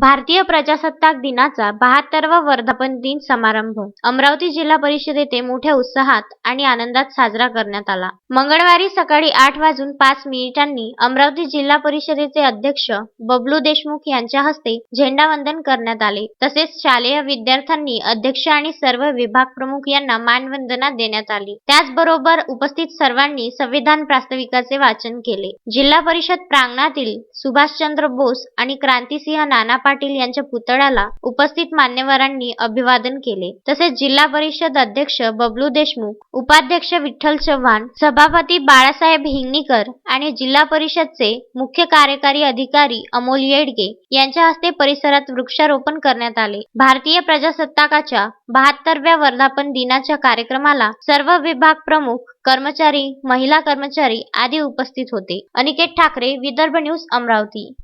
भारतीय प्रजासत्ताक दिनाचा बहात्तरवा वर्धापन दिन समारंभ. अमरावती जिल्हा परिषद येथे मोठ्या उत्साहात आणि आनंदात साजरा करण्यात आला. मंगळवारी सकाळी आठ वाजून पाच मिनिटांनी अमरावती जिल्हा परिषदेचे अध्यक्ष बबलू देशमुख यांच्या हस्ते झेंडावंदन करण्यात आले. तसेच शालेय विद्यार्थ्यांनी अध्यक्ष आणि सर्व विभाग प्रमुख यांना मानवंदना देण्यात आली. त्याचबरोबर उपस्थित सर्वांनी संविधान प्रास्ताविकाचे वाचन केले. जिल्हा परिषद प्रांगणातील सुभाषचंद्र बोस आणि क्रांतिसिंह नाना पाटील यांच्या पुतळ्याला उपस्थित मान्यवरांनी अभिवादन केले. तसेच जिल्हा परिषद अध्यक्ष बबलू देशमुख उपाध्यक्ष विठ्ठल चव्हाण सभापती बाळासाहेब हिंगणीकर आणि जिल्हा परिषदचे मुख्य कार्यकारी अधिकारी अमोल येडगे यांच्या हस्ते परिसरात वृक्षारोपण करण्यात आले. भारतीय प्रजासत्ताकाच्या बहात्तरव्या वर्धापन दिनाच्या कार्यक्रमाला सर्व विभाग प्रमुख कर्मचारी महिला कर्मचारी आदी उपस्थित होते. अनिकेत ठाकरे विदर्भ न्यूज अमरावती.